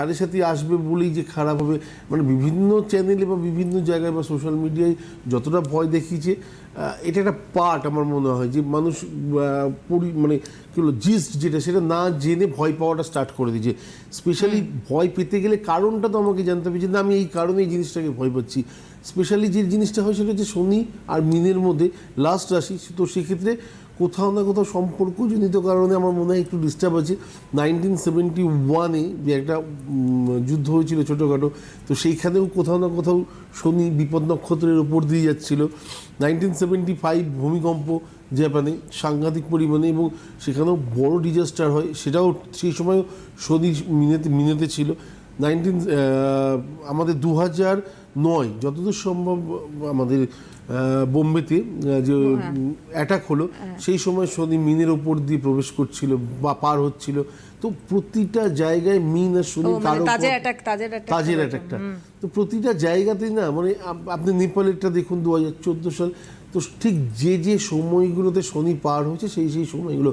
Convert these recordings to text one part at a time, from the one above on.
সাড়ে সাথে আসবে বলেই যে খারাপ হবে। মানে বিভিন্ন চ্যানেলে বা বিভিন্ন জায়গায় বা সোশ্যাল মিডিয়ায় যতটা ভয় দেখিয়েছে এটা একটা পার্ট আমার মনে হয় যে মানুষ মানে কী বলো জিস্ট যেটা সেটা না জেনে ভয় পাওয়াটা স্টার্ট করে দিয়েছে। স্পেশালি ভয় পেতে গেলে কারণটা তো আমাকে জানতে হবে যে না আমি এই কারণে এই জিনিসটাকে ভয় পাচ্ছি। স্পেশালি যে জিনিসটা হয় সেটা হচ্ছে শনি আর মিনের মধ্যে লাস্ট রাশি। তো সেক্ষেত্রে কোথাও না কোথাও সম্পর্কজনিত কারণে আমার মনে হয় একটু ডিস্টার্ব আছে। নাইনটিন সেভেন্টি ওয়ানে যে একটা যুদ্ধ হয়েছিল ছোটোখাটো, তো সেইখানেও কোথাও না কোথাও শনি বিপদ নক্ষত্রের ওপর দিয়ে যাচ্ছিল। নাইনটিন সেভেন্টি ফাইভ ভূমিকম্প জাপানে সাংঘাতিক পরিমাণে এবং সেখানেও বড় ডিজাস্টার হয়, সেটাও সেই সময়ও শনি মিনেতে মিনেতে ছিল। নাইনটিন আমাদের দু হাজার নয়, যতদূর সম্ভব আমাদের বোম্বেতে যে অ্যাটাক হলো সেই সময় শনি মিনের ওপর দিয়ে প্রবেশ করছিল বা পার হচ্ছিল। তো প্রতিটা জায়গায় মিন আর শনি মানে কারও তাজের অ্যাটাক তাজের অ্যাটাকটা তো প্রতিটা জায়গাতেই না মানে আপ- আপনি নেপালেরটা দেখুন দু হাজার চোদ্দ সাল তো ঠিক যে যে সময়গুলোতে শনি পার হয়েছে, সেই সেই সময়গুলো।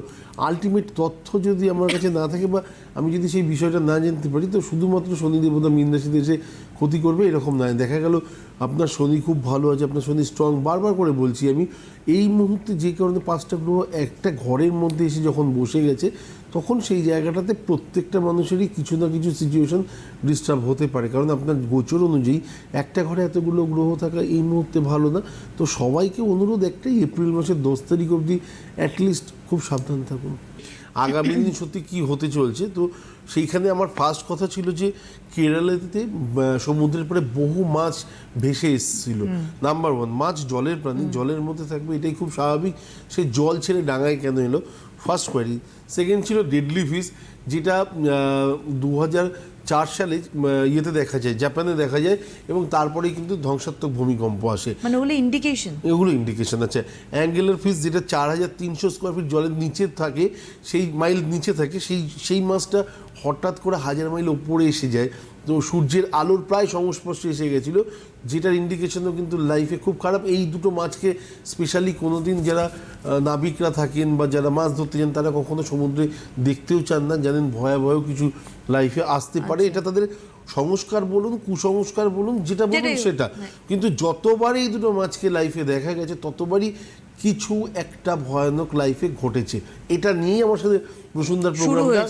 আলটিমেট তথ্য যদি আমার কাছে না থাকে বা আমি যদি সেই বিষয়টা না জানতে পারি, তো শুধুমাত্র শনি দেবতা মিন রাশিতে এসে ক্ষতি করবে, এরকম নয়। দেখা গেল, আপনার শনি খুব ভালো আছে, আপনার শনি স্ট্রং বারবার করে বলছি আমি, এই মুহূর্তে যে কারণে পাঁচটা গ্রহ একটা ঘরের মধ্যে এসে যখন বসে গেছে তখন সেই জায়গাটাতে প্রত্যেকটা মানুষেরই কিছু না কিছু সিচুয়েশন ডিস্টার্ব হতে পারে। কারণ আপনার গোচর অনুযায়ী একটা ঘরে এতগুলো গ্রহ থাকা এই মুহূর্তে ভালো না। তো সবাইকে অনুরোধ একটাই এপ্রিল মাসের দশ তারিখ অবধি অ্যাটলিস্ট খুব সাবধান থাকুন। আগামী দিন সত্যি কি হতে চলছে? তো সেইখানে আমার ফার্স্ট কথা ছিল যে কেরালাতে সমুদ্রের পরে বহু মাছ ভেসে এসেছিল। নাম্বার ওয়ান মাছ জলের প্রাণী। জলের মধ্যে থাকবে এটাই খুব স্বাভাবিক। সে জল ছেড়ে ডাঙায় কেন এলো? First query. সেকেন্ড ছিল ডেডলি ফিস যেটা দু হাজার চার সালে ইয়েতে দেখা যায় জাপানে দেখা যায় এবং তারপরেই কিন্তু ধ্বংসাত্মক ভূমিকম্প আসে। মানে ওগুলো ইন্ডিকেশন এগুলো ইন্ডিকেশন আছে। অ্যাঙ্গেলের ফিস যেটা চার হাজার তিনশো স্কোয়ার ফিট জলের নিচে থাকে সেই মাইল নিচে থাকে সেই সেই মাছটা হঠাৎ করে হাজার মাইল ওপরে এসে যায়। তো সূর্যের আলোর প্রায় সংস্পর্শে এসে গেছিল যেটার ইন্ডিকেশনও কিন্তু লাইফে খুব খারাপ। এই দুটো মাছকে স্পেশালি কোনোদিন যারা নাবিকরা থাকেন বা যারা মাছ ধরতে যান তারা কখনো সমুদ্রে দেখতেও চান না। জানেন ভয়াবহ কিছু লাইফে আসতে পারে। এটা তাদের সংস্কার বলুন কুসংস্কার বলুন যেটা বলুন সেটা। কিন্তু যতবারই এই দুটো মাছকে লাইফে দেখা গেছে ততবারই কিছু একটা ভয়ানক লাইফে ঘটেছে। এটা নিয়েই আমার সাথে বসুন্ধর প্রোগ্রামটা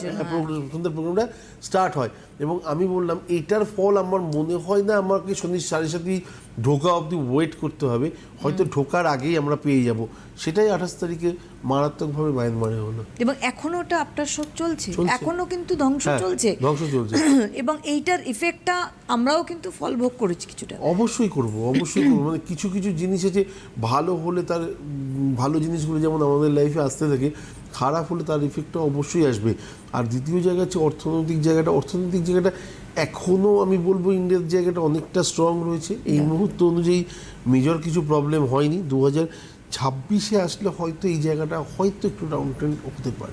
বসুন্ধর প্রোগ্রামটা স্টার্ট হয়। এবং আমি বললাম এটার ফল আমার মনে হয় না আমাকে শনির সাড়ে সাথে ঢোকা অবধি ওয়েট করতে হবে। হয়তো ঢোকার আগেই আমরা পেয়ে যাব। সেটাই আঠাশ তারিখে মারাত্মকভাবে মায়ানমারে হলো। এবং এখনও ওটা আপনার শোক চলছে। এখনও কিন্তু ধ্বংস হ্যাঁ, চলছে। ধ্বংস চলছে। এবং এইটার ইফেক্টটা আমরাও কিন্তু ফল ভোগ করেছি কিছুটা। অবশ্যই করব অবশ্যই করব। মানে কিছু কিছু জিনিস আছে ভালো হলে তার ভালো জিনিসগুলো যেমন আমাদের লাইফে আসতে থাকে খারাপ হলে তার ইফেক্টটা অবশ্যই আসবে। আর দ্বিতীয় জায়গা হচ্ছে অর্থনৈতিক জায়গাটা। অর্থনৈতিক জায়গাটা এখনও আমি বলব ইন্ডিয়ার জায়গাটা অনেকটা স্ট্রং রয়েছে। এই মুহূর্ত অনুযায়ী মেজর কিছু প্রবলেম হয়নি। দু হাজার ছাব্বিশে আসলে হয়তো এই জায়গাটা হয়তো একটু ডাউন ট্রেন্ড হতে পারে।